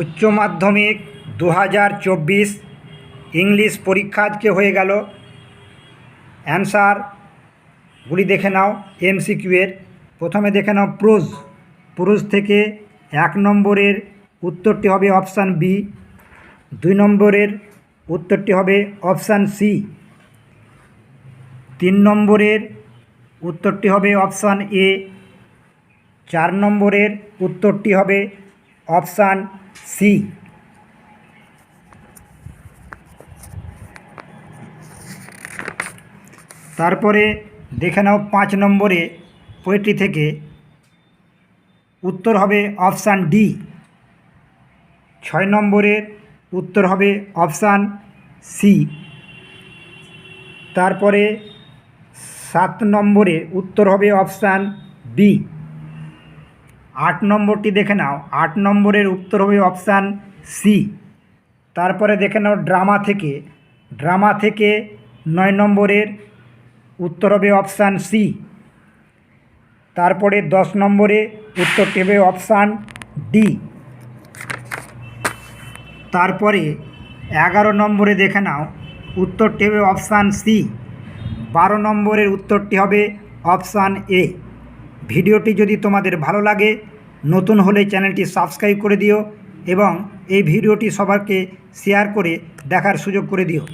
উচ্চ মাধ্যমিক দু হাজার চব্বিশ ইংলিশ পরীক্ষা আজকে হয়ে গেল। অ্যান্সারগুলি দেখে নাও এমসিকিউ এর। প্রথমে দেখে নাও প্রোজ প্রোজ থেকে এক নম্বরের উত্তরটি হবে অপশান বি। দুই নম্বরের উত্তরটি হবে অপশান সি। তিন নম্বরের উত্তরটি হবে অপশান এ। চার নম্বরের উত্তরটি হবে অপশান সি। তারপরে দেখে নাও পাঁচ নম্বরে পোয়েট্রি থেকে উত্তর হবে অপশান ডি ছয় নম্বরের উত্তর হবে অপশান সি তারপরে সাত নম্বরে উত্তর হবে অপশান বি আট নম্বরটি দেখে নাও। আট নম্বরের উত্তর হবে অপশান সি। তারপরে দেখে নাও ড্রামা থেকে। ড্রামা থেকে নয় নম্বরের উত্তর হবে অপশান সি। তারপরে দশ নম্বরে উত্তরটি হবে অপশান ডি। তারপরে এগারো নম্বরে দেখে নাও, উত্তরটি হবে অপশান সি। বারো নম্বরের উত্তরটি হবে অপশান এ। ভিডিওটি যদি তোমাদের ভালো লাগে, নতুন হলে চ্যানেলটি সাবস্ক্রাইব করে দিও এবং এই ভিডিওটি সবারকে শেয়ার করে দেখার সুযোগ করে দিও।